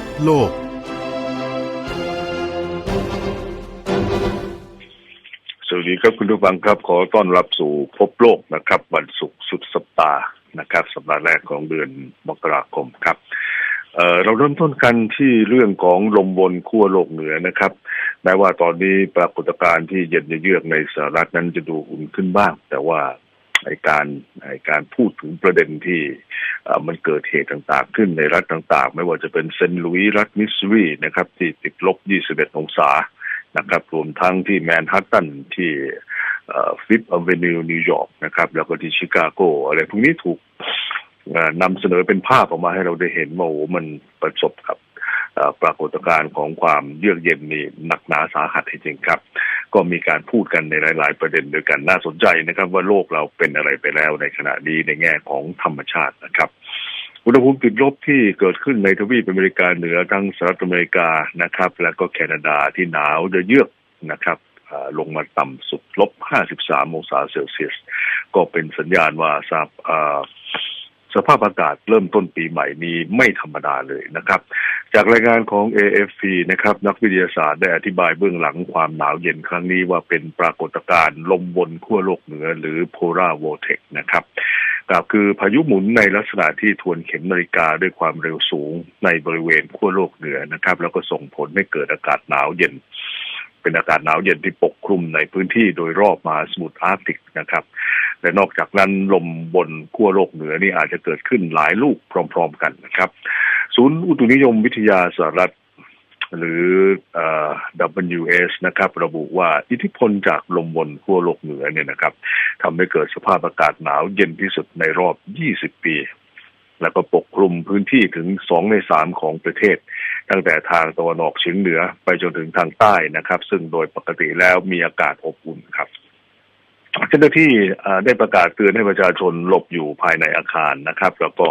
บโลก สวัสดีครับคุณผู้ฟังครับ ขอต้อนรับสู่พบโลกนะครับ วันศุกร์สุดสัปดาห์นะครับ สัปดาห์แรกของเดือนมกราคมครับเเราเริ่มต้นกันที่เรื่องของลมบนขั้วโลกเหนือนะครับแม้ว่าตอนนี้ปรากฏการณ์ที่เย็นเยือกในสหรัฐนั้นจะดูอุ่นขึ้นบ้าง แต่ว่า ไอการไอการพูดถึงประเด็นที่มันเกิดเหตุต่างๆ ขึ้นในรัฐต่างๆ ไม่ว่าจะเป็นเซนต์หลุยส์รัฐมิสซูรีนะครับ ที่ติดลบ 21 องศานะครับ รวมทั้งที่แมนฮัตตันที่ฟิฟอเวนิวนิวยอร์กนะครับ แล้วก็ที่ชิคาโกอะไรพวกนี้ถูกนำเสนอเป็นภาพออกมาให้เราได้เห็นว่าโอ้มันประสบกับปรากฏการณ์ของความเยือกเย็นนี่หนักหนาสาหัสจริงๆครับ ก็มีการพูดกันในหลาย ๆ ประเด็นด้วยกันน่าสนใจนะครับ ว่าโลกเราเป็นอะไรไปแล้วในขณะนี้ในแง่ของธรรมชาตินะครับอุณหภูมิติดลบที่เกิดขึ้นในทวีปอเมริกาเหนือทั้งสหรัฐอเมริกานะครับ แล้วก็แคนาดาที่หนาวเยือกนะครับอ่าลงมาต่ำสุดลบ 53 องศาเซลเซียส ก็เป็นสัญญาณว่าสภาพอ่า สภาพอากาศเริ่มต้นปีใหม่นี้ไม่ธรรมดาเลยนะครับ จากรายงานของ AFP นะครับนักวิทยาศาสตร์ได้อธิบายเบื้องหลังความหนาวเย็นครั้งนี้ว่าเป็นปรากฏการณ์ลมบนขั้วโลกเหนือหรือ polar vortex นะครับก็คือพายุหมุนในลักษณะที่ทวนเข็มนาฬิกาด้วยความเร็วสูงในบริเวณขั้วโลกเหนือนะครับ แล้วก็ส่งผลให้เกิดอากาศหนาวเย็น เป็นอากาศหนาวเย็นที่ปกคลุมในพื้นที่โดยรอบมหาสมุทรอาร์กติกนะครับและนอกจากนั้นลมบนขั้วโลกเหนือนี่อาจจะเกิดขึ้นหลายลูกพร้อม ๆ กันนะครับ ศูนย์อุตุนิยมวิทยาสหรัฐหรือเอ่อ WS นะครับ ระบุว่าอิทธิพลจากลมบนขั้วโลกเหนือเนี่ยนะครับทำให้เกิดสภาพอากาศหนาวเย็นที่สุดในรอบ 20 ปี แล้วก็ปกคลุมพื้นที่ถึง 2 ใน 3 ของประเทศ ตั้งแต่ทางตะวันออกเฉียงเหนือไปจนถึงทางใต้นะครับ ซึ่งโดยปกติแล้วมีอากาศอบอุ่นครับเจ้าหน้าที่ได้ประกาศเตือนให้ประชาชนหลบอยู่ภายในอาคารนะครับ แล้วก็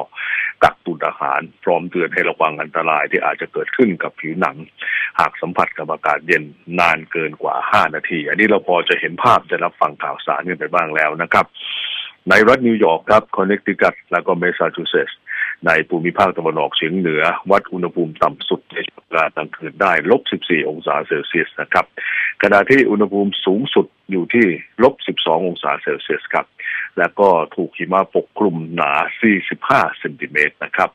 กักตุนอาหาร พร้อมเตือนให้ระวังอันตรายที่อาจจะเกิดขึ้นกับผิวหนัง หากสัมผัสกับอากาศเย็นนานเกินกว่า 5 นาที อันนี้เราพอจะเห็นภาพจะรับฟังข่าวสารกันไปบ้างแล้วนะครับ ในรัฐนิวยอร์กครับคอนเนคติคัตแล้วก็เมซาชูเซตส์ ในภูมิภาคตะวันออกเฉียงเหนือ วัดอุณหภูมิต่ำสุดในช่วงเวลากลางคืนได้ลบ 14 องศาเซลเซียสนะครับ ขณะที่อุณหภูมิสูงสุดอยู่ที่ลบ 12 องศาเซลเซียสครับ แล้วก็ถูกหิมะปกคลุมหนา 45 เซนติเมตรนะครับ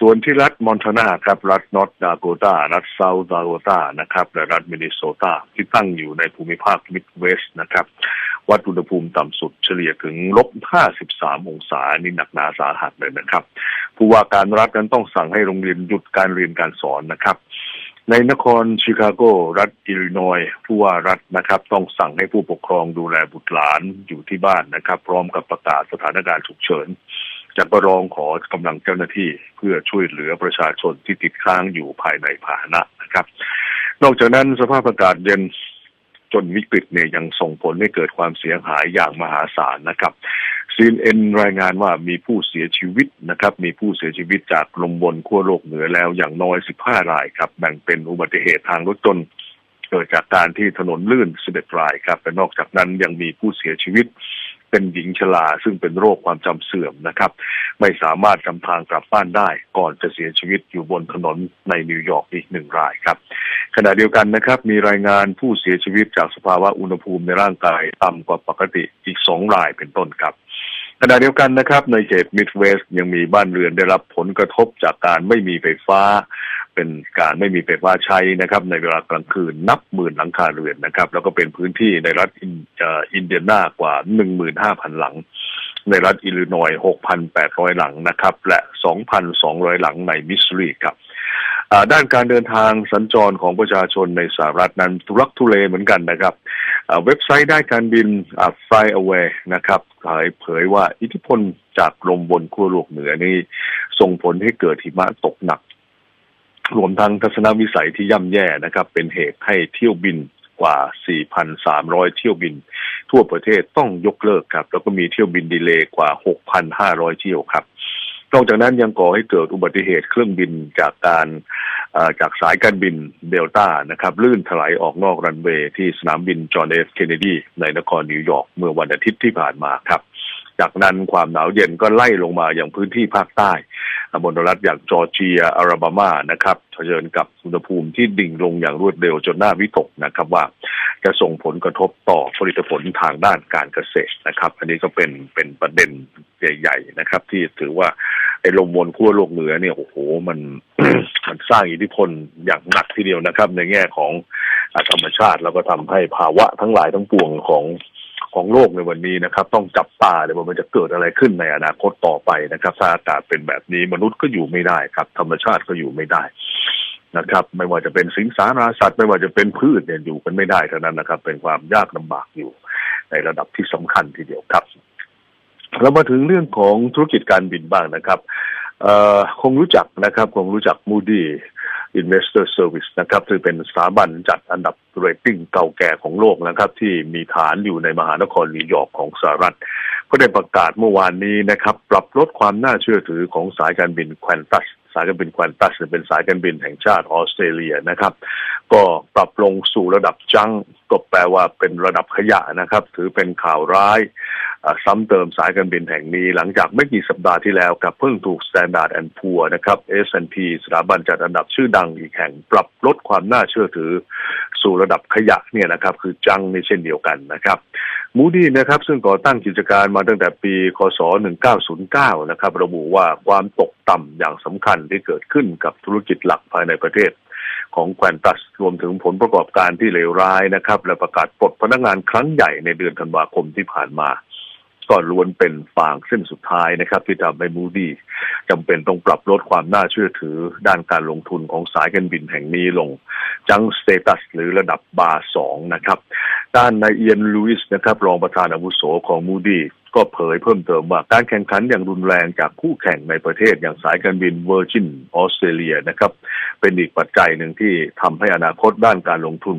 ส่วนที่รัฐมอนทานาครับ รัฐนอร์ทดาโกตา รัฐเซาท์ดาโกตานะครับและรัฐมินนิโซตาที่ตั้งอยู่ในภูมิภาคมิดเวสต์นะครับ วัดอุณหภูมิต่ำสุดเฉลี่ยถึงลบ 53 องศานี่หนักหนาสาหัสเลยนะครับ ผู้ว่าการรัฐนั้นต้องสั่งให้โรงเรียนหยุดการเรียนการสอนนะครับในนครชิคาโก รัฐอิลลินอยส์ผู้ว่ารัฐนะครับ ต้องสั่งให้ผู้ปกครองดูแลบุตรหลานอยู่ที่บ้านนะครับ พร้อมกับประกาศสถานการณ์ฉุกเฉินจากก็ร้องขอกำลังเจ้าหน้าที่เพื่อช่วยเหลือประชาชนที่ติดค้างอยู่ภายในพาหนะนะครับ นอกจากนั้นสภาพอากาศเย็น จนวิกฤตเนี่ยยังส่งผลให้เกิดความเสียหายอย่างมหาศาลนะครับซีเอ็นรายงานว่ามีผู้เสียชีวิตนะครับ มีผู้เสียชีวิตจากลมบนขั้วโลกเหนือแล้วอย่างน้อย 15 รายครับ แบ่งเป็นอุบัติเหตุทางรถยนต์เกิดจากการที่ถนนลื่น 11 รายครับและนอกจากนั้นยังมีผู้เสียชีวิต เป็นหญิงชราซึ่งเป็นโรคความจำเสื่อมนะครับ ไม่สามารถจำทางกลับบ้านได้ ก่อนจะเสียชีวิตอยู่บนถนนในนิวยอร์กอีกหนึ่งรายครับ ขณะเดียวกันนะครับ มีรายงานผู้เสียชีวิตจากสภาวะอุณหภูมิในร่างกายต่ำกว่าปกติอีกสองรายเป็นต้นครับขณะเดียวกันนะครับ ในเขตมิดเวสต์ยังมีบ้านเรือนได้รับผลกระทบจากการไม่มีไฟฟ้า เป็นการไม่มีไฟฟ้าใช้นะครับในเวลากลางคืนนับหมื่นหลังคาเรือนนะครับ แล้วก็เป็นพื้นที่ในรัฐอินเดียนากว่า 15,000 หลัง ในรัฐอิลลินอยส์6,800 หลังนะครับ และ 2,200 หลังในมิสซูรีครับด้านการเดินทางสัญจรของประชาชนในสหรัฐนั้นทุรักทุเลเหมือนกันนะครับเว็บไซต์ได้การบินอ่า Flyaway นะครับเผยเผยว่าอิทธิพลจากลมบนขั้วโลกเหนือนี่ส่งผลให้เกิดหิมะตกหนัก รวมทั้งทัศนวิสัยที่ย่ำแย่นะครับ เป็นเหตุให้เที่ยวบินกว่า 4,300 เที่ยวบิน ทั่วประเทศต้องยกเลิกครับ แล้วก็มีเที่ยวบินดีเลย์กว่า 6,500 เที่ยวครับ นอกจากนั้นยังก่อให้เกิดอุบัติเหตุเครื่องบินจากการจากสายการบินเดลต้านะครับ ลื่นถลายออกนอกรันเวย์ที่สนามบินจอห์นเอฟเคนเนดีในนครนิวยอร์กเมื่อวันอาทิตย์ที่ผ่านมาครับ จากนั้นความหนาวเย็นก็ไล่ลงมาอย่างพื้นที่ภาคใต้ มณฑลรัฐอย่างจอร์เจียอาราบามานะครับเผชิญกับอุณหภูมิที่ดิ่งลงอย่างรวดเร็วจนน่าวิตกนะครับว่าจะส่งผลกระทบต่อผลิตผลทางด้านการเกษตรนะครับ อันนี้ก็เป็นเป็นประเด็นใหญ่ ๆ นะครับ ที่ถือว่าไอ้ลมวนขั้วโลกเหนือเนี่ยโอ้โหมันมันสร้างอิทธิพลอย่างหนักทีเดียวนะครับ ในแง่ของธรรมชาติแล้วก็ทำให้ภาวะทั้งหลายทั้งปวงของ ของโลกในวันนี้นะครับ ต้องจับตาเลยว่ามันจะเกิดอะไรขึ้นในอนาคตต่อไปนะครับถ้าอากาศเป็นแบบนี้มนุษย์ก็อยู่ไม่ได้ครับ ธรรมชาติก็อยู่ไม่ได้นะครับ ไม่ว่าจะเป็นสิงสาราสัตว์ ไม่ว่าจะเป็นพืชเนี่ยอยู่กันไม่ได้เท่านั้นนะครับ เป็นความยากลำบากอยู่ในระดับที่สำคัญทีเดียวครับเรามาถึงเรื่องของธุรกิจการบินบ้างนะครับเอ่อคงรู้จักนะครับ คงรู้จัก Moody Investor Service นะครับซึ่งเป็นสถาบันจัดอันดับเรตติ้งเก่าแก่ของโลกนะครับ ที่มีฐานอยู่ในมหานครนิวยอร์กของสหรัฐก็ได้ประกาศเมื่อวานนี้นะครับ ปรับลดความน่าเชื่อถือของสายการบินแควนตัสสายการบินแควนตัสเป็นสายการบินแห่งชาติออสเตรเลียนะครับ ก็ปรับลงสู่ระดับจังก็แปลว่าเป็นระดับขยะนะครับ ถือเป็นข่าวร้าย ซ้ำเติมสายการบินแห่งนี้ หลังจากไม่กี่สัปดาห์ที่แล้วกับเพิ่งถูก Standard and Poor นะครับ S&P สถาบันจัดอันดับชื่อดังอีกแห่งปรับลดความน่าเชื่อถือ สู่ระดับขยะเนี่ยนะครับ คือจังในเช่นเดียวกันนะครับมูดี้นะครับซึ่งก่อตั้งกิจการมาตั้งแต่ปีคศ 1909 นะครับ ระบุว่าความตกต่ำอย่างสำคัญที่เกิดขึ้นกับธุรกิจหลักภายในประเทศ ของแควนตัสรวมถึงผลประกอบการที่เลวร้ายนะครับ และประกาศปลดพนักงานครั้งใหญ่ในเดือนธันวาคมที่ผ่านมา ก็ล้วนเป็นฟางเส้นสุดท้ายนะครับที่ทำให้มูดี้จำเป็นต้องปรับลดความน่าเชื่อถือด้านการลงทุนของสายการบินแห่งนี้ลง จังสเตตัสหรือระดับบาสองนะครับ ด้านนายเอียนลูอิสนะครับรองประธานอาวุโสของมูดี้ก็เผยเพิ่มเติมว่าการแข่งขันอย่างรุนแรงจากคู่แข่งในประเทศอย่างสายการบินเวอร์จินออสเตรเลียนะครับ เป็นอีกปัจจัยหนึ่งที่ทำให้อนาคตด้านการลงทุน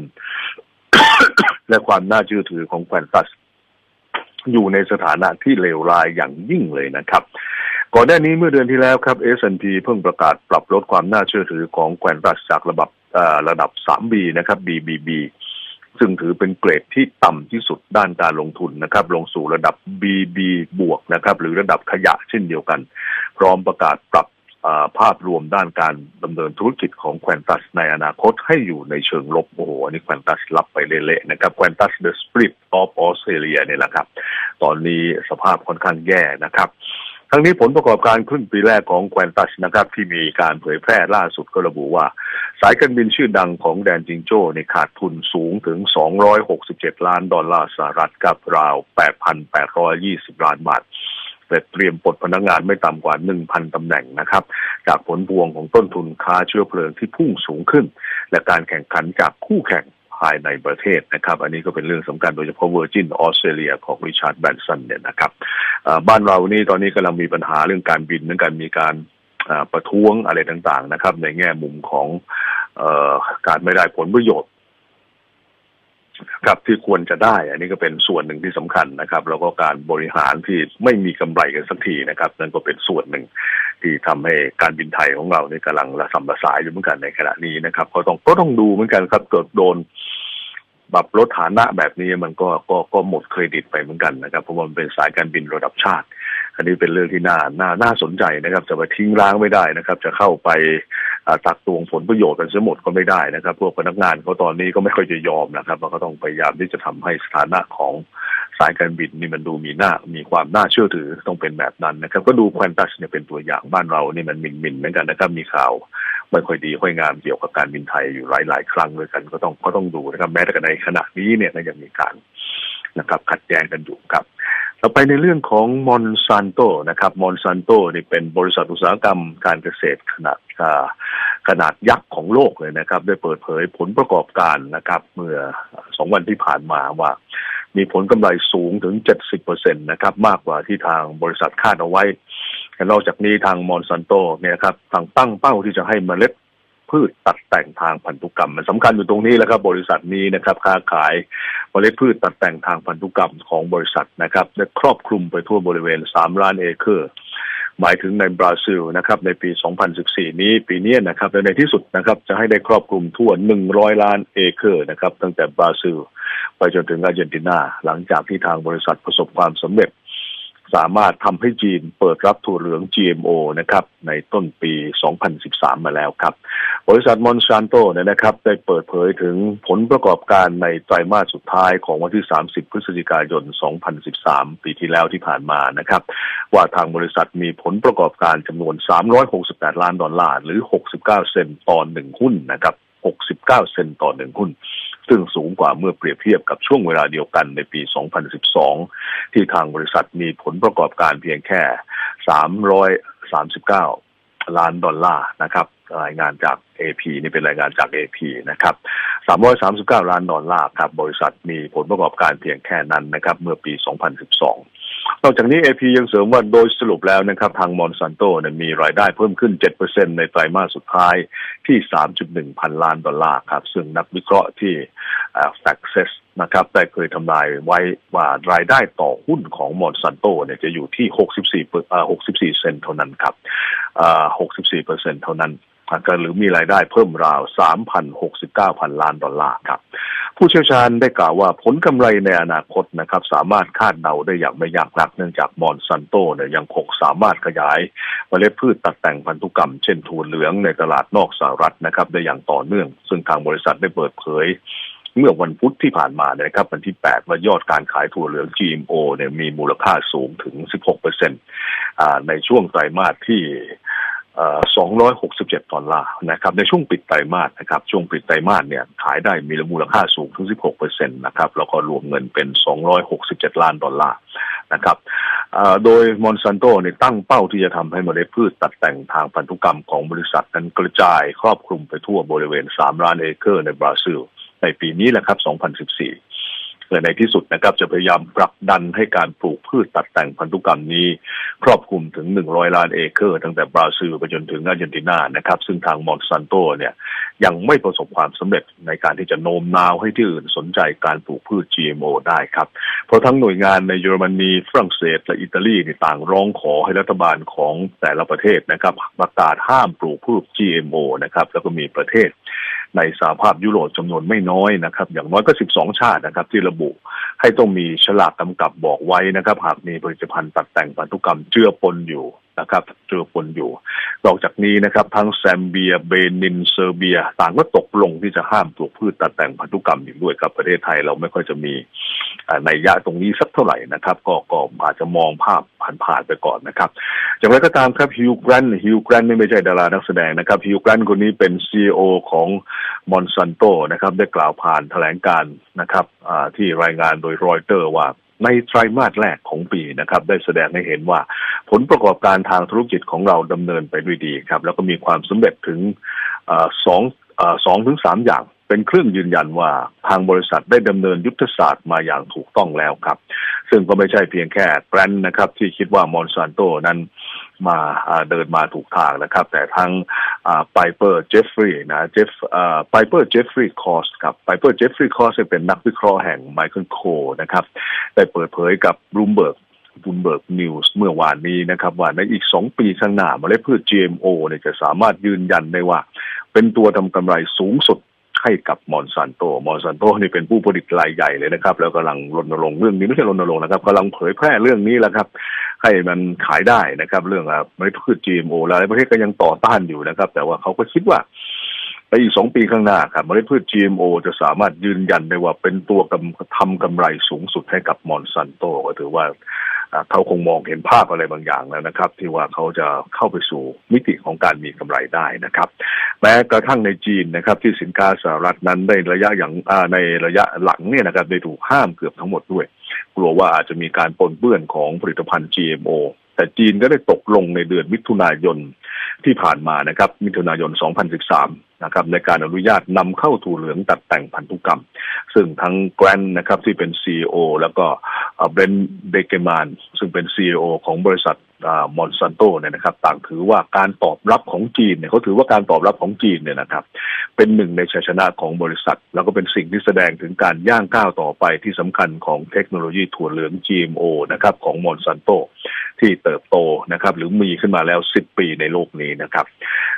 และความน่าเชื่อถือของแควนตัส อยู่ในสถานะที่เลวร้ายอย่างยิ่งเลยนะครับก่อนหน้านี้เมื่อเดือนที่แล้วครับ S&P เพิ่งประกาศปรับลดความน่าเชื่อถือของแควนตัสจากระดับระดับ 3B นะครับ BBB ซึ่งถือเป็นเกรดที่ต่ำที่สุดด้านการลงทุนนะครับ ลงสู่ระดับ BB บวกนะครับ หรือระดับขยะเช่นเดียวกัน พร้อมประกาศปรับ ภาพรวมด้านการดำเนินธุรกิจของแควนตัสในอนาคตให้อยู่ในเชิงลบโอ้โหอันนี้แควนตัสรับไปเละๆนะครับแควนตัส The Split of Australia เนี่ยแหละครับ ตอนนี้สภาพค่อนข้างแย่นะครับทั้งนี้ผลประกอบการครึ่งปีแรกของแควนตัสนะครับ ที่มีการเผยแพร่ล่าสุดก็ระบุว่า สายการบินชื่อดังของแดนจิงโจ้ในขาดทุนสูงถึง 267 ล้านดอลลาร์สหรัฐกับราว 8,820 ล้านบาท แต่เตรียมปลดพนักงงานไม่ต่ำกว่า 1,000ตำแหน่งนะครับ จากผลพวงของต้นทุนค่าเชื้อเพลิงที่พุ่งสูงขึ้น และการแข่งขันจากคู่แข่งภายในประเทศนะครับ อันนี้ก็เป็นเรื่องสำคัญโดยเฉพาะเวอร์จินออสเตรเลียของริชาร์ดแบนสันเนี่ยนะครับบ้านเรานี่ตอนนี้กำลังมีปัญหาเรื่องการบินเรื่องการมีการประท้วงอะไรต่างๆนะครับ ในแง่มุมของอการไม่ได้ผลประโยชน์ ครับที่ควรจะได้ อันนี้ก็เป็นส่วนหนึ่งที่สำคัญนะครับ แล้วก็การบริหารที่ไม่มีกำไรกันสักทีนะครับ นั่นก็เป็นส่วนหนึ่งที่ทำให้การบินไทยของเราเนี่ยกำลังระสำระสายอยู่เหมือนกันในขณะนี้นะครับ ก็ต้องก็ต้องดูเหมือนกันครับเกิดโดนแบบลดฐานะแบบนี้มันก็ก็ก็หมดเครดิตไปเหมือนกันนะครับเพราะมันเป็นสายการบินระดับชาติ อันนี้เป็นเรื่องที่น่าน่าน่าสนใจนะครับจะไปทิ้งร้างไม่ได้นะครับ จะเข้าไป ตักตวงผลประโยชน์กันเสียหมดก็ไม่ได้นะครับ พวกพนักงานเขาตอนนี้ก็ไม่ค่อยจะยอมนะครับเราก็ต้องพยายามที่จะทำให้สถานะของสายการบินนี่มันดูมีหน้ามีความน่าเชื่อถือต้องเป็นแบบนั้นนะครับ ก็ดูควอนตัสเนี่ยเป็นตัวอย่างบ้านเรานี่มันมินมินเหมือนกันนะครับมีข่าวไม่ค่อยดีค่อยงามเกี่ยวกับการบินไทยอยู่หลายหลายครั้งด้วยกันก็ต้องก็ต้องดูนะครับแม้แต่ในขณะนี้เนี่ยยังมีการนะครับขัดแย้งกันอยู่ครับ ต่อไปในเรื่องของมอนซันโตนะครับมอนซันโตนี่เป็นบริษัทอุตสาหกรรมการเกษตรขนาดขนาดยักษ์ของโลกเลยนะครับ ได้เปิดเผยผลประกอบการนะครับ เมื่อสองวันที่ผ่านมาว่า มีผลกำไรสูงถึง 70%นะครับ มากกว่าที่ทางบริษัทคาดเอาไว้นอกจากนี้ทางมอนซันโตเนี่ยครับทางตั้งเป้าที่จะให้เมล็ด พืชตัดแต่งทางพันธุกรรม มันสำคัญอยู่ตรงนี้แล้วครับ บริษัทนี้นะครับค้าขายเมล็ดพืชตัดแต่งทางพันธุกรรมของบริษัทนะครับและครอบคลุมไปทั่วบริเวณ 3 ล้านเอเคอร์หมายถึงในบราซิลนะครับในปี 2014 นี้ปีนี้นะครับและในที่สุดนะครับจะให้ได้ครอบคลุมทั่ว 100 ล้านเอเคอร์นะครับตั้งแต่บราซิล ไปจนถึงอาร์เจนตินาหลังจากที่ทางบริษัทประสบความสำเร็จ สามารถทำให้จีนเปิดรับถั่วเหลือง GMO นะครับในต้นปี 2013 มาแล้วครับ บริษัทมอนซานโตเนี่ยนะครับ ได้เปิดเผยถึงผลประกอบการในไตรมาสสุดท้ายของวันที่ 30 พฤศจิกายน 2013 ปีที่แล้วที่ผ่านมานะครับ ว่าทางบริษัทมีผลประกอบการจำนวน 368 ล้านดอลลาร์ หรือ 69 เซนต์ต่อหนึ่งหุ้นนะครับ 69 เซนต์ต่อหนึ่งหุ้น ซึ่งสูงกว่าเมื่อเปรียบเทียบกับช่วงเวลาเดียวกันในปี 2012 ที่ทางบริษัทมีผลประกอบการเพียงแค่ 339 ล้านดอลลาร์นะครับรายงานจาก AP นี่เป็นรายงานจาก AP นะครับ 339 ล้านดอลลาร์ครับ บริษัทมีผลประกอบการเพียงแค่นั้นนะครับ เมื่อปี 2012 นอกจากนี้ AP ยังเสริมว่าโดยสรุปแล้วนะครับทางมอนซันโตเนี่ยมีรายได้เพิ่มขึ้น 7%ในไตรมาสสุดท้ายที่ 3.1 พันล้านดอลลาร์ครับ ซึ่งนักวิเคราะห์ที่ f a c t s นะครับได้เคยทำนายไว้ว่ารายได้ต่อหุ้นของมอนซันโตเนี่ยจะอยู่ที่ 64เอ่อ64 เซนต์เท่านั้นครับอ่า64เปอร์เซ็นต์เท่านั้นก็หรือมีรายได้เพิ่มราว 3,069 พันล้านดอลลาร์ครับ ผู้เชี่ยวชาญได้กล่าวว่าผลกำไรในอนาคตนะครับ สามารถคาดเดาได้อย่างไม่ยากนัก เนื่องจากมอนซันโตเนี่ยยังคงสามารถขยายเมล็ดพืชตัดแต่งพันธุกรรม เช่นถั่วเหลืองในตลาดนอกสหรัฐนะครับ ได้อย่างต่อเนื่อง ซึ่งทางบริษัทได้เปิดเผยเมื่อวันพุธที่ผ่านมานะครับวันที่ 8 ว่ายอดการขายถั่วเหลือง GMO เนี่ยมีมูลค่าสูงถึง 16%อ่าในช่วงไตรมาสที่ 267 ดอลลาร์นะครับในช่วงปิดไตรมาสนะครับช่วงปิดไตรมาสเนี่ยขายได้มีมูลค่าสูงถึง 16%นต์นะครับแล้วก็รวมเงินเป็น 267 ล้านดอลลาร์นะครับโดยมอนซันโตเนี่ยตั้งเป้าที่จะทำให้เมล็ดพืชตัดแต่งทางพันธุกรรมของบริษัทนั้นกระจายครอบคลุมไปทั่วบริเวณ 3 ล้านเอเคอร์ในบราซิล ในปีนี้แหละครับ 2014 และในที่สุดนะครับจะพยายามผลักดันให้การปลูกพืชตัดแต่งพันธุกรรมนี้ ครอบคลุมถึง 100 ล้านเอเคอร์ ตั้งแต่บราซิลไปจนถึงอาร์เจนตินานะครับ ซึ่งทางมอนซันโตเนี่ยยังไม่ประสบความสำเร็จในการที่จะโน้มน้าวให้ที่อื่นสนใจการปลูกพืช GMO ได้ครับ เพราะทั้งหน่วยงานในเยอรมนีฝรั่งเศสและอิตาลีนี่ต่างร้องขอให้รัฐบาลของแต่ละประเทศนะครับประกาศห้ามปลูกพืช GMO นะครับแล้วก็มีประเทศ ในสหภาพยุโรปจำนวนไม่น้อยนะครับ อย่างน้อยก็ 12 ชาตินะครับ ที่ระบุให้ต้องมีฉลากกำกับบอกไว้นะครับ หากมีผลิตภัณฑ์ตัดแต่งพันธุกรรมเจือปนอยู่นะครับเจอปนอยู่ นอกจากนี้นะครับ ทั้งแซมเบีย เบนิน เซอร์เบีย ต่างก็ตกลงที่จะห้ามปลูกพืชตัดแต่งพันธุกรรมอีกด้วยครับประเทศไทยเราไม่ค่อยจะมีในยะตรงนี้สักเท่าไหร่นะครับ ก็ก็อาจจะมองภาพผ่านๆไปก่อนนะครับอย่างไรก็ตามครับฮิวแกรนฮิวแกรนนี่ไม่ใช่ดารานักแสดงนะครับฮิวแกรนคนนี้เป็นซีอของมอนซันโตนะครับ ได้กล่าวผ่านแถลงการนะครับที่รายงานโดยรอยเตอร์ว่า ในไตรมาสแรกของปีนะครับ ได้แสดงให้เห็นว่า ผลประกอบการทางธุรกิจของเราดำเนินไปด้วยดีครับ แล้วก็มีความสำเร็จถึงสองสองถึงสามอย่างเป็นเครื่องยืนยันว่าทางบริษัทได้ดำเนินยุทธศาสตร์มาอย่างถูกต้องแล้วครับ ซึ่งก็ไม่ใช่เพียงแค่แกรนด์นะครับ ที่คิดว่ามอนซานโตนั้นมาเดินมาถูกทางนะครับ แต่ทั้งไพเปอร์เจฟฟรีย์นะเจฟไพเปอร์เจฟฟรีย์คอสครับไพเปอร์เจฟฟรีย์คอสเป็นนักวิเคราะห์แห่งไมเคิลโคนะครับ ได้เปิดเผยกับรูมเบิร์กบูมเบิร์กนิวส์เมื่อวานนี้นะครับว่าในอีกสองปีข้างหน้าเมล็ดพืช GMO เนี่ยจะสามารถยืนยันได้ว่า เป็นตัวทำกำไรสูงสุด ให้กับมอนซันโต มอนซันโตนี่เป็นผู้ผลิตรายใหญ่เลยนะครับ แล้วกำลังรณรงค์เรื่องนี้ไม่ใช่รณรงค์นะครับกำลังเผยแพร่เรื่องนี้แหละครับ ให้มันขายได้นะครับ เรื่องเมล็ดพืช GMO หลายประเทศก็ยังต่อต้านอยู่นะครับ แต่ว่าเขาก็คิดว่าในอีกสองปีข้างหน้าครับเมล็ดพืช GMO จะสามารถยืนยันได้ว่าเป็นตัวทำกำไรสูงสุดให้กับมอนซันโตก็ถือว่า เขาคงมองเห็นภาพอะไรบางอย่างแล้วนะครับ ที่ว่าเขาจะเข้าไปสู่มิติของการมีกำไรได้นะครับ แม้กระทั่งในจีนนะครับ ที่สินค้าสหรัฐนั้นได้ระยะอย่างในระยะหลังเนี่ยนะครับได้ถูกห้ามเกือบทั้งหมดด้วย กลัวว่าอาจจะมีการปนเปื้อนของผลิตภัณฑ์ GMO แต่จีนก็ได้ตกลงในเดือนมิถุนายนที่ผ่านมานะครับ มิถุนายน 2013 นะครับในการอนุญาตนำเข้าถั่วเหลืองตัดแต่งพันธุกรรม ซึ่งทั้งแกรนนะครับที่เป็น CEO แล้วก็เบรนเบเกมานซึ่งเป็น CEO ของบริษัทมอนซันโตเนี่ยนะครับต่างถือว่าการตอบรับของจีนเนี่ยเขาถือว่าการตอบรับของจีนเนี่ยนะครับเป็นหนึ่งในชัยชนะของบริษัท แล้วก็เป็นสิ่งที่แสดงถึงการย่างก้าวต่อไปที่สำคัญของเทคโนโลยีถั่วเหลือง GMO นะครับของมอนซันโต ที่เติบโตนะครับหรือมีขึ้นมาแล้ว 10 ปีในโลกนี้นะครับ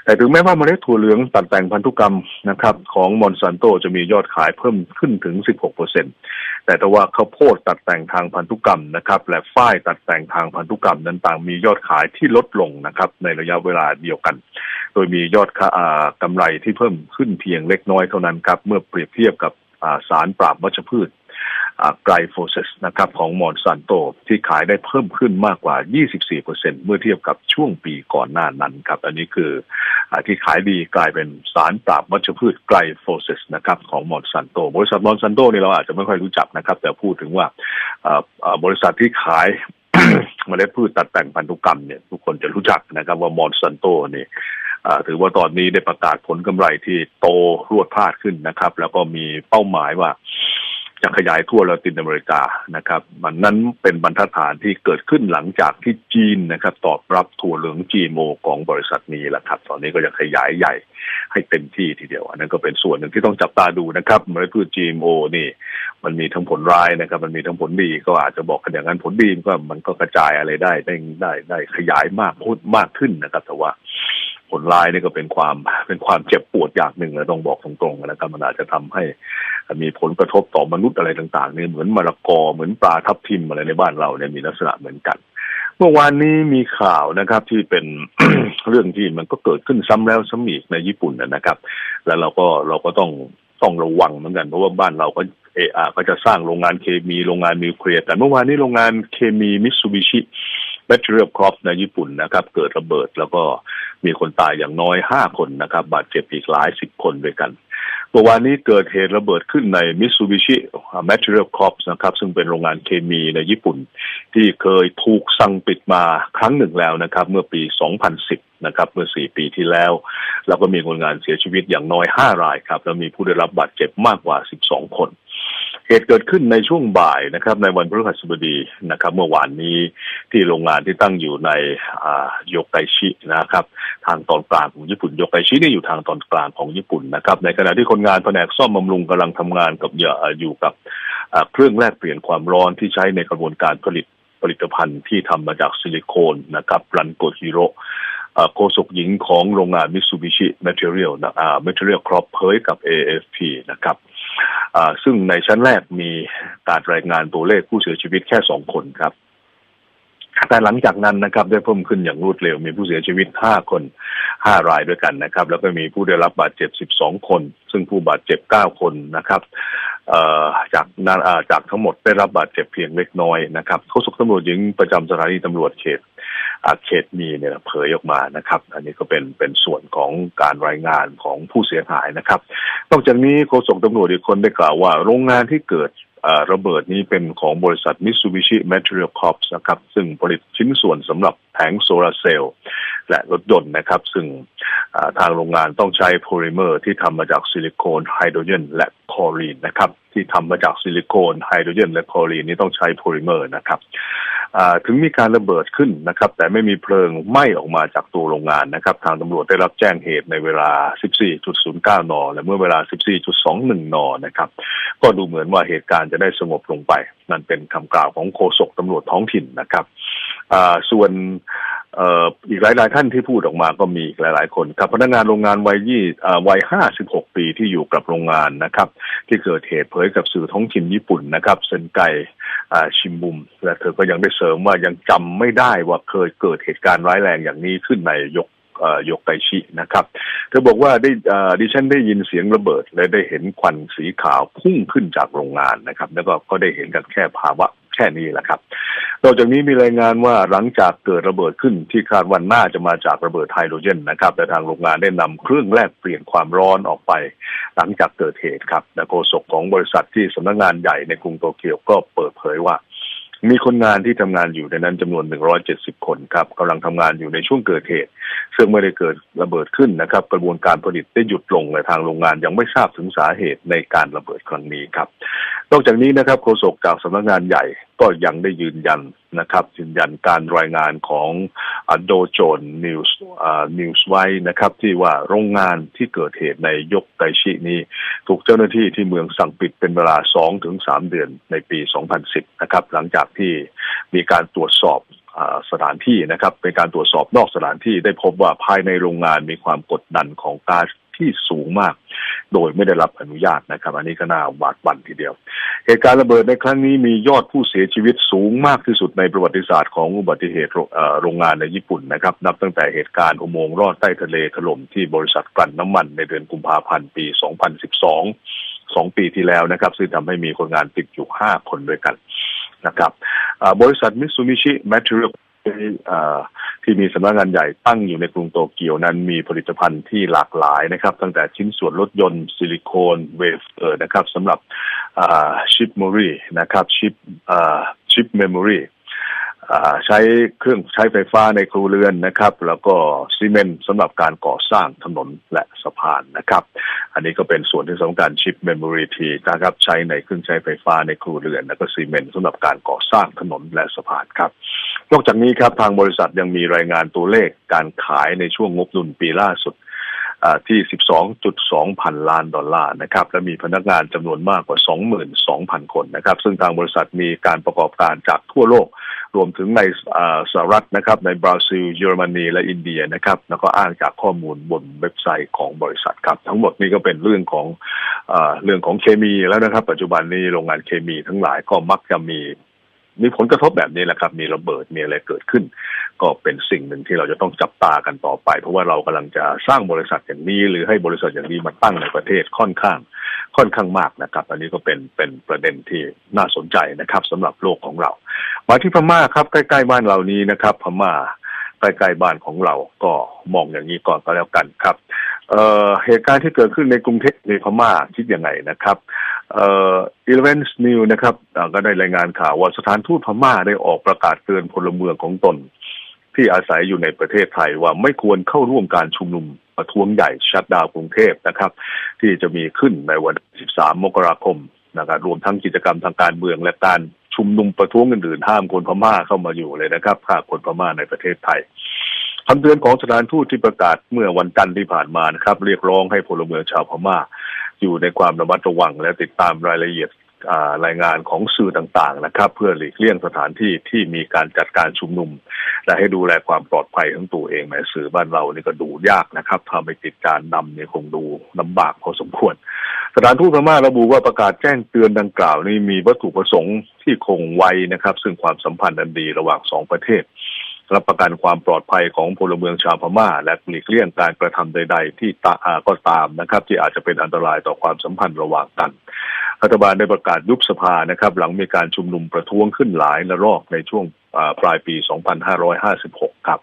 แต่ถึงแม้ว่าเมล็ดถั่วเหลืองตัดแต่งพันธุกรรมนะครับของมอนซันโตจะมียอดขายเพิ่มขึ้นถึง 16%แแต่ถ้าว่าข้าวโพดตัดแต่งทางพันธุกรรมนะครับและฝ้ายตัดแต่งทางพันธุกรรมนั้นต่างมียอดขายที่ลดลงนะครับในระยะเวลาเดียวกัน โดยมียอดค่าอ่ากำไรที่เพิ่มขึ้นเพียงเล็กน้อยเท่านั้นครับเมื่อเปรียบเทียบกับอ่าสารปราบวัชพืช ไกลโฟเซสนะครับของมอนซันโตที่ขายได้เพิ่มขึ้นมากกว่า 24%เมื่อเทียบกับช่วงปีก่อนหน้านั้นครับ อันนี้คืออที่ขายดีกลายเป็นสารปราบวัชพืชไกลโฟเซสนะครับของมอนซันโตบริษัทมอนซันโตนี่เราอาจจะไม่ค่อยรู้จักนะครับ แต่พูดถึงว่าบริษัทที่ขายเมล็ดพืชตัดแต่งพันธุกรรมเนี่ยทุกคนจะรู้จักนะครับว่ามอนซันโตนี่ถือว่าตอนนี้ได้ประกาศผลกำไรที่โตรวดพลาดขึ้นนะครับ แล้วก็มีเป้าหมายว่า จะขยายทั่วลาตินอเมริกานะครับ มันนั้นเป็นบรรทัดฐานที่เกิดขึ้นหลังจากที่จีนนะครับ ตอบรับถั่วเหลือง GMO ของบริษัทนี้แหละครับ ตอนนี้ก็จะขยายใหญ่ให้เต็มที่ทีเดียว อันนั้นก็เป็นส่วนหนึ่งที่ต้องจับตาดูนะครับเมล็ดพืช GMO นี่ มันมีทั้งผลร้ายนะครับ มันมีทั้งผลดีก็อาจจะบอกกันอย่างนั้นผลดีก็มันก็กระจายอะไรได้ได้ได้ได้ขยายมากพูดมากขึ้นนะครับ แต่ว่า ผลร้ายนี่ก็เป็นความเป็นความเจ็บปวดอย่างหนึ่งนะต้องบอกตรงๆนะครับมันอาจจะทำให้มีผลกระทบต่อมนุษย์อะไรต่างๆเนี่ยเหมือนมะละกอเหมือนปลาทับทิมอะไรในบ้านเราเนี่ยมีลักษณะเหมือนกัน เมื่อวานนี้มีข่าวนะครับที่เป็นเรื่องที่มันก็เกิดขึ้นซ้ำแล้วซ้ำอีกในญี่ปุ่นนะครับ แล้วเราก็เราก็ต้องต้องระวังเหมือนกันเพราะว่าบ้านเราก็เออาก็จะสร้างโรงงานเคมีโรงงานนิวเคลียร์แต่เมื่อวานนี้โรงงานเคมีมิตซูบิชิแบตเตอรี่ครอปในญี่ปุ่นนะครับ เกิดระเบิดแล้วก็ มีคนตายอย่างน้อยห้าคนนะครับ บาดเจ็บอีกหลายสิบคนด้วยกันเมื่อวานนี้เกิดเหตุระเบิดขึ้นใน Mitsubishi Material Corp นะครับ ซึ่งเป็นโรงงานเคมีในญี่ปุ่น ที่เคยถูกสั่งปิดมาครั้งหนึ่งแล้วนะครับ เมื่อปี 2010 นะครับ เมื่อ 4 ปีที่แล้ว แล้วก็มีคนงานเสียชีวิตอย่างน้อย 5 รายครับ แล้วมีผู้ได้รับบาดเจ็บมากกว่า 12 คน เหตุเกิดขึ้นในช่วงบ่ายนะครับ ในวันพฤหัสบดีนะครับ เมื่อวานนี้ที่โรงงานที่ตั้งอยู่ในโยกไกชินะครับ ทางตอนกลางของญี่ปุ่นโยกไกชินี่อยู่ทางตอนกลางของญี่ปุ่นนะครับ ในขณะที่คนงานแผนกซ่อมบำรุงกำลังทำงานกับอยู่กับเครื่องแลกเปลี่ยนความร้อนที่ใช้ในกระบวนการผลิตผลิตภัณฑ์ที่ทำมาจากซิลิโคนนะครับรันโกฮิโรโฆษกหญิงของโรงงานมิ t ซูบิชิแมทเทอเรียลนะอ่าแมทเทอเรียลครอปเผยกับ AFP นะครับ ซึ่งในชั้นแรกมีการรายงานตัวเลขผู้เสียชีวิตแค่สองคนครับ แต่หลังจากนั้นนะครับ ได้เพิ่มขึ้นอย่างรวดเร็ว มีผู้เสียชีวิต5คน5รายด้วยกันนะครับ แล้วก็มีผู้ได้รับบาดเจ็บ12คน ซึ่งผู้บาดเจ็บ9คนนะครับจากนั้นจากทั้งหมดได้รับบาดเจ็บเพียงเล็กน้อยนะครับโฆษกตำรวจหญิงประจำสถานีตำรวจเขต เขตมีเนี่ยเผยออกมานะครับ อันนี้ก็เป็นเป็นส่วนของการรายงานของผู้เสียหายนะครับ นอกจากนี้โฆษกตำรวจอีกคนได้กล่าวว่า โรงงานที่เกิดระเบิดนี้เป็นของบริษัท Mitsubishi Material Corp นะครับ ซึ่งผลิตชิ้นส่วนสำหรับแผงโซลาร์เซลล์และรถยนต์นะครับ ซึ่งทางโรงงานต้องใช้โพลิเมอร์ที่ทำมาจากซิลิโคนไฮโดรเจนและคลอรีนนะครับ ที่ทำมาจากซิลิโคนไฮโดรเจนและคลอรีนนี้ต้องใช้โพลิเมอร์นะครับ ถึงมีการระเบิดขึ้นนะครับ แต่ไม่มีเพลิงไหม้ออกมาจากตัวโรงงานนะครับ ทางตำรวจได้รับแจ้งเหตุในเวลา 14.09 น และเมื่อเวลา 14.21 น นะครับ ก็ดูเหมือนว่าเหตุการณ์จะได้สงบลงไป นั่นเป็นคำกล่าวของโฆษกตำรวจท้องถิ่นนะครับส่วนอีกหลายๆท่านที่พูดออกมาก็มีหลาย ๆ คนครับพนักงานโรงงานวัยยี่วัยห้าสิบหกปีที่อยู่กับโรงงานนะครับ ที่เกิดเหตุเผยกับสื่อท้องถิ่นญี่ปุ่นนะครับเซนไก ชิมบุม และเธอก็ยังได้เสริมว่ายังจำไม่ได้ว่าเคยเกิดเหตุการณ์ร้ายแรงอย่างนี้ขึ้นในยกยกไกชินะครับ เธอบอกว่าได้ดิฉันได้ยินเสียงระเบิด และได้เห็นควันสีขาวพุ่งขึ้นจากโรงงานนะครับ แล้วก็ก็ได้เห็นกันแค่ภาวะ แค่นี้แหละครับ นอกจากนี้มีรายงานว่าหลังจากเกิดระเบิดขึ้นที่คาดวันน่าจะมาจากระเบิดไฮโดรเจนนะครับแต่ทางโรงงานได้นำเครื่องแลกเปลี่ยนความร้อนออกไป หลังจากเกิดเหตุครับและโฆษกของบริษัทที่สำนักงงานใหญ่ในกรุงโตเกียวก็เปิดเผยว่ามีคนงานที่ทำงานอยู่ในนั้นจำนวน 170 คนครับกำลังทำงานอยู่ในช่วงเกิดเหตุ ซึ่งไม่ได้เกิดระเบิดขึ้นนะครับ กระบวนการผลิตได้หยุดลงในทางโรงงานยังไม่ทราบถึงสาเหตุในการระเบิดครั้งนี้ครับ นอกจากนี้นะครับโฆษกจากสำนักงานใหญ่ก็ยังได้ยืนยันนะครับยืนยันการรายงานของโดโจนนิวส์นิวส์ไว้นะครับ ที่ว่าโรงงานที่เกิดเหตุในยกไกชินี้ ถูกเจ้าหน้าที่ที่เมืองสั่งปิดเป็นเวลา 2-3ถึงเดือนในปี 2010 นะครับ หลังจากที่มีการตรวจสอบสถานที่นะครับเป็นการตรวจสอบนอกสถานที่ได้พบว่าภายในโรงงานมีความกดดันของก๊าซที่สูงมาก โดยไม่ได้รับอนุญาตนะครับ อันนี้ก็น่าหวาดหวั่นทีเดียว เหตุการณ์ระเบิดในครั้งนี้มียอดผู้เสียชีวิตสูงมากที่สุดในประวัติศาสตร์ของอุบัติเหตุโรงงานในญี่ปุ่นนะครับนับตั้งแต่เหตุการณ์อุโมงค์รอดใต้ทะเลถล่มที่บริษัทกลั่นน้ำมันในเดือนกุมภาพันธ์ปี 2012สองปีที่แล้วนะครับ ซึ่งทำให้มีคนงานติดอยู่5คนด้วยกันนะครับบริษัทมิตซูบิชิแมทเรียล ที่มีสำนักงานใหญ่ตั้งอยู่ในกรุงโตเกียวนั้นมีผลิตภัณฑ์ที่หลากหลายนะครับ ตั้งแต่ชิ้นส่วนรถยนต์ซิลิโคนเวฟเออนะครับสำหรับชิปมมโมรีนะครับชิปชิปเมมโมรีใช้เครื่องใช้ไฟฟ้าในครัวเรือนนะครับ แล้วก็ซีเมนต์สำหรับการก่อสร้างถนนและสะพานนะครับ อันนี้ก็เป็นส่วนที่สำคัญชิปเมมโมรีทีนะครับใช้ในเครื่องใช้ไฟฟ้าในครัวเรือน และก็ซีเมนต์สำหรับการก่อสร้างถนนและสะพานครับ นอกจากนี้ครับทางบริษัทยังมีรายงานตัวเลขการขายในช่วงงบดุลปีล่าสุดที่ 12.2 พันล้านดอลลาร์นะครับ และมีพนักงานจำนวนมากกว่า 22,000 คนนะครับ ซึ่งทางบริษัทมีการประกอบการจากทั่วโลก รวมถึงในสหรัฐนะครับ ในบราซิล เยอรมนี และอินเดียนะครับ แล้วก็อ้างจากข้อมูลบนเว็บไซต์ของบริษัทครับ ทั้งหมดนี้ก็เป็นเรื่องของอเรื่องของเคมีแล้วนะครับ ปัจจุบันนี้โรงงานเคมีทั้งหลายก็มักจะมี มีผลกระทบแบบนี้แหละครับ มีระเบิดมีอะไรเกิดขึ้น ก็เป็นสิ่งหนึ่งที่เราจะต้องจับตากันต่อไป เพราะว่าเรากำลังจะสร้างบริษัทอย่างนี้ หรือให้บริษัทอย่างนี้มาตั้งในประเทศค่อนข้าง ค่อนข้างมากนะครับ อันนี้ก็เป็นเป็นประเด็นที่น่าสนใจนะครับสำหรับโลกของเรา มาที่พม่าครับใกล้ๆบ้านเรานี้นะครับ พม่าใกล้ๆบ้านของเราก็มองอย่างนี้ก่อนก็แล้วกันครับเอ่อเหตุการณ์ที่เกิดขึ้นในกรุงเทพในพม่าคิดยังไงนะครับ เอ่อ Eleven New นะครับก็ได้รายงานข่าวว่าสถานทูตพม่าได้ออกประกาศเตือนพลเมืองของตน ที่อาศัยอยู่ในประเทศไทยว่าไม่ควรเข้าร่วมการชุมนุมประท้วงใหญ่ชัดดาวกรุงเทพนะครับ ที่จะมีขึ้นในวัน 13 มกราคมนะครับรวมทั้งกิจกรรมทางการเมืองและการชุมนุมประท้วงอื่นๆห้ามคนพม่าเข้ามาอยู่เลยนะครับห้ามคนพม่าในประเทศไทยคำเตือนของสถานทูตที่ประกาศเมื่อวันจันทร์ที่ผ่านมานะครับ เรียกร้องให้พลเมืองชาวพม่า อยู่ในความระมัดระวังและติดตามรายละเอียดรายงานของสื่อต่างๆ นะครับ เพื่อหลีกเลี่ยงสถานที่ที่มีการจัดการชุมนุม และให้ดูแลความปลอดภัยของตัวเองแม้สื่อบ้านเรานี่ก็ดูยากนะครับถ้าไม่ติดการนำเนี่ยคงดูลำบากพอสมควร สถานทูตพม่าระบุว่าประกาศแจ้งเตือนดังกล่าวนี้มีวัตถุประสงค์ที่คงไว้นะครับ ซึ่งความสัมพันธ์อันดีระหว่างสองประเทศ รับประกันความปลอดภัยของพลเมืองชาวพม่า และหลีกเลี่ยงการกระทำใด ๆ ที่ตาก็ตามนะครับ ที่อาจจะเป็นอันตรายต่อความสัมพันธ์ระหว่างกันรัฐบาลได้ประกาศยุบสภานะครับ หลังมีการชุมนุมประท้วงขึ้นหลายระลอกในช่วงปลายปี 2556 ครับ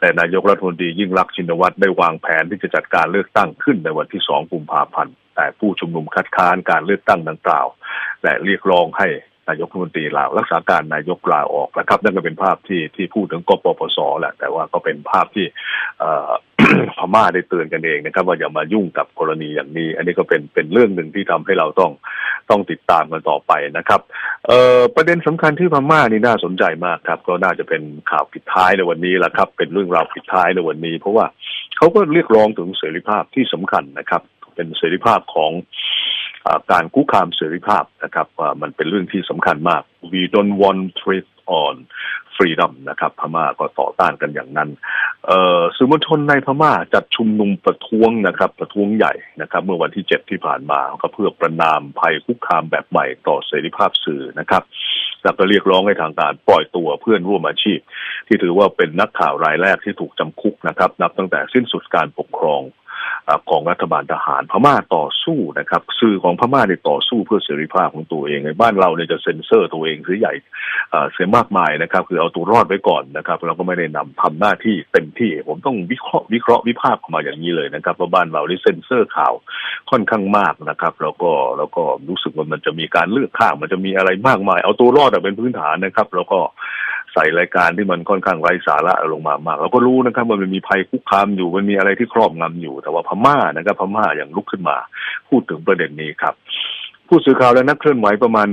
และนายกรัฐมนตรียิ่งรักษณ์ชินวัตรได้วางแผนที่จะจัดการเลือกตั้งขึ้นในวันที่ 2 กุมภาพันธ์ แต่ผู้ชุมนุมคัดค้านการเลือกตั้งดังกล่าว และเรียกร้องให้ นายกรัฐมนตรีลารักษาการนายกลาออกนะครับ นั่นก็เป็นภาพที่ที่พูดถึงกปปสแหละแต่ว่าก็เป็นภาพที่พม่าได้เตือนกันเองนะครับ ว่าอย่ามายุ่งกับกรณีอย่างนี้ อันนี้ก็เป็นเป็นเรื่องหนึ่งที่ทำให้เราต้องต้องติดตามกันต่อไปนะครับเอ่อประเด็นสำคัญที่พม่านี่น่าสนใจมากครับ ก็น่าจะเป็นข่าวปิดท้ายในวันนี้แหละครับ เป็นเรื่องราวปิดท้ายในวันนี้ เพราะว่าเขาก็เรียกร้องถึงเสรีภาพที่สำคัญนะครับ เป็นเสรีภาพของ การคุกคามเสรีภาพนะครับมันเป็นเรื่องที่สำคัญมาก we don't want threat on freedom นะครับพม่าก็ต่อต้านกันอย่างนั้นสื่อมวลชนในพม่าจัดชุมนุมประท้วงนะครับประท้วงใหญ่นะครับเมื่อวันที่7ที่ผ่านมาก็เพื่อประนามภัยคุกคามแบบใหม่ต่อเสรีภาพสื่อนะครับแล้วก็เรียกร้องให้ทางการปล่อยตัวเพื่อนร่วมอาชีพ ที่ถือว่าเป็นนักข่าวรายแรกที่ถูกจำคุกนะครับ นับตั้งแต่สิ้นสุดการปกครอง ของรัฐบาลทหารพม่าต่อสู้นะครับสื่อของพม่าเนี่ยต่อสู้เพื่อเสรีภาพของตัวเองในบ้านเราเนี่ยจะเซ็นเซอร์ตัวเองเสียใหญ่เสียมากมายนะครับ คือเอาตัวรอดไว้ก่อนนะครับ เราก็ไม่ได้นำทำหน้าที่เต็มที่ ผมต้องวิเคราะห์วิเคราะห์วิพากษ์ออกมาอย่างนี้เลยนะครับว่าบ้านเราได้เซ็นเซอร์ข่าวค่อนข้างมากนะครับ แล้วก็แล้วก็รู้สึกว่ามันจะมีการเลือกข้างมันจะมีอะไรมากมาย เอาตัวรอดเป็นพื้นฐานนะครับ แล้วก็ ใส่รายการที่มันค่อนข้างไร้สาระลงมามากเราก็รู้นะครับว่ามันมีภัยคุกคามอยู่มันมีอะไรที่ครอบงำอยู่ แต่ว่าพม่านะครับพม่าอย่างลุกขึ้นมา พูดถึงประเด็นนี้ครับ ผู้สื่อข่าวและนักเคลื่อนไหวประมาณ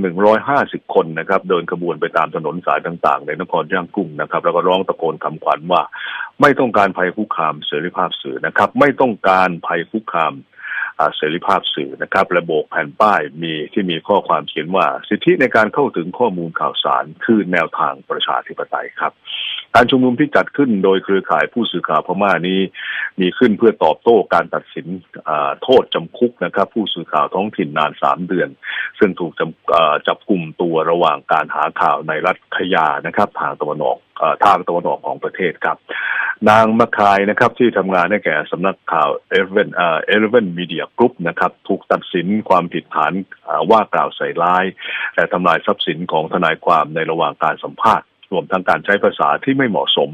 150 คนนะครับ เดินขบวนไปตามถนนสายต่างๆ ในนครย่างกุ้งนะครับ แล้วก็ร้องตะโกนคำขวัญว่า ไม่ต้องการภัยคุกคามเสรีภาพสื่อนะครับ ไม่ต้องการภัยคุกคาม เสรีภาพสื่อนะครับระบบแผ่นป้ายมีที่มีข้อความเขียนว่า สิทธิในการเข้าถึงข้อมูลข่าวสารคือแนวทางประชาธิปไตยครับ การชุมนุมที่จัดขึ้นโดยเครือข่ายผู้สื่อข่าวพม่านี้ มีขึ้นเพื่อตอบโต้การตัดสินโทษจำคุกนะครับ ผู้สื่อข่าวท้องถิ่นนานสามเดือน ซึ่งถูกจจับกลุ่มตัวระหว่างการหาข่าวในรัฐขยานะครับ ทางตะวันออกทางตะวันออกของประเทศครับ นางมะคายนะครับ ที่ทำงานให้แก่สำนักข่าวเอเวนเอเวนมีเดียกรุ๊ปนะครับ ถูกตัดสินความผิดฐานว่ากล่าวใส่ร้าย และทำลายทรัพย์สินของทนายความในระหว่างการสัมภาษณ์ รวมทั้งการใช้ภาษาที่ไม่เหมาะสม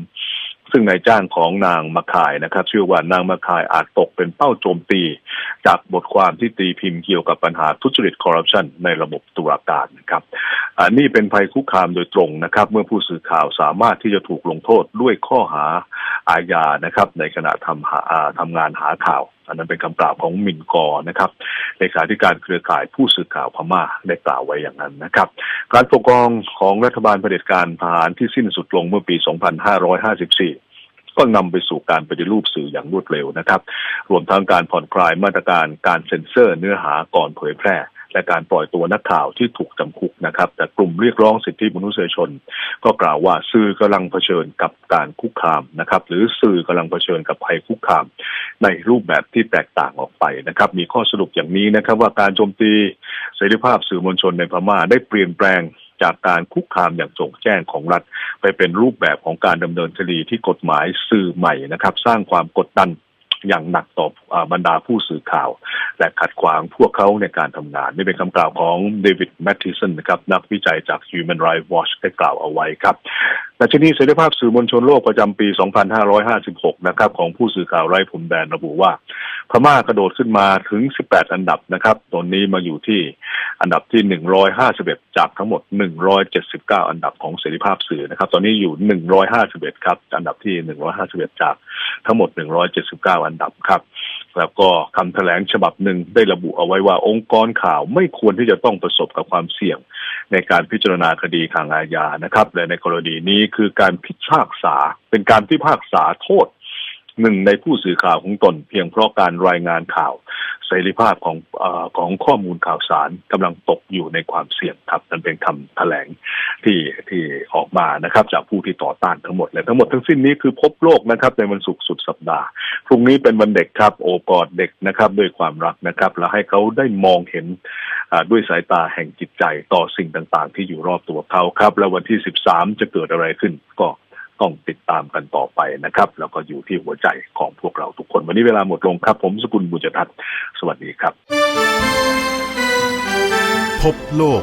ซึ่งนายจ้างของนางมะคายนะครับเชื่อว่านางมะคายอาจตกเป็นเป้าโจมตี จากบทความที่ตีพิมพ์เกี่ยวกับปัญหาทุจริตคอร์รัปชันในระบบตุลาการนะครับอันนี้เป็นภัยคุกคามโดยตรงนะครับ เมื่อผู้สื่อข่าวสามารถที่จะถูกลงโทษด้วยข้อหาอาญานะครับ ในขณะทำหาทำงานหาข่าว อันนั้นเป็นคำกล่าวของมินกอนะครับเลขาธิการเครือข่ายผู้สื่อข่าวพม่าได้กล่าวไว้อย่างนั้นนะครับ การปกครองของรัฐบาลเผด็จการทหารที่สิ้นสุดลงเมื่อปี 2554ก็นำไปสู่การปฏิรูปสื่ออย่างรวดเร็วนะครับ รวมทั้งการผ่อนคลายมาตรการการเซ็นเซอร์เนื้อหาก่อนเผยแพร่ และการปล่อยตัวนักข่าวที่ถูกจำคุกนะครับ แต่กลุ่มเรียกร้องสิทธิมนุษยชน ก็กล่าวว่าสื่อกำลังเผชิญกับการคุกคามนะครับ หรือสื่อกำลังเผชิญกับภัยคุกคาม ในรูปแบบที่แตกต่างออกไปนะครับ มีข้อสรุปอย่างนี้นะครับว่าการโจมตีเสรีภาพสื่อมวลชนในพม่าได้เปลี่ยนแปลงจากการคุกคามอย่างโจงแจ้งของรัฐ ไปเป็นรูปแบบของการดำเนินคดีที่กฎหมายสื่อใหม่นะครับ สร้างความกดดันอย่างหนักต่อบรรดาผู้สื่อข่าว และขัดขวางพวกเขาในการทำงาน นี่เป็นคำกล่าวของเดวิดแมทธิสันนะครับ นักวิจัยจาก Human Rights Watch ได้กล่าวเอาไว้ครับดัชนีเสรีภาพสื่อมวลชนโลกประจำปี 2556 นะครับ ของผู้สื่อข่าวไร้พรมแดนระบุว่า พม่ากระโดดขึ้นมาถึง 18 อันดับนะครับ ตอนนี้มาอยู่ที่อันดับที่ 151 จากทั้งหมด 179 อันดับของเสรีภาพสื่อนะครับ ตอนนี้อยู่ 151 ครับ อันดับที่ 151 จากทั้งหมด 179 อันดับครับ แล้วก็คำแถลงฉบับหนึ่งได้ระบุเอาไว้ว่าองค์กรข่าวไม่ควรที่จะต้องประสบกับความเสี่ยง ในการพิจารณาคดีทางอาญานะครับ และในกรณีนี้คือการพิพากษา เป็นการพิพากษาโทษหนึ่งในผู้สื่อข่าวของตน เพียงเพราะการรายงานข่าว เสรีภาพของอของข้อมูลข่าวสารกำลังตกอยู่ในความเสี่ยงครับนั่นเป็นคำแถลงที่ที่ออกมานะครับ จากผู้ที่ต่อต้านทั้งหมดและทั้งหมดทั้งสิ้นนี้คือพบโลกนะครับ ในวันศุกร์สุดสัปดาห์พรุ่งนี้เป็นวันเด็กครับ โอกอดเด็กนะครับ ด้วยความรักนะครับ แล้วให้เขาได้มองเห็นด้วยสายตาแห่งจิตใจต่อสิ่งต่าง ๆ ที่อยู่รอบตัวเขาครับ แล้ววันที่ 13 จะเกิดอะไรขึ้นก็ ต้องติดตามกันต่อไปนะครับ แล้วก็อยู่ที่หัวใจของพวกเราทุกคน วันนี้เวลาหมดลงครับ ผมสกุลบุญจทัศน์สวัสดีครับ พบโลก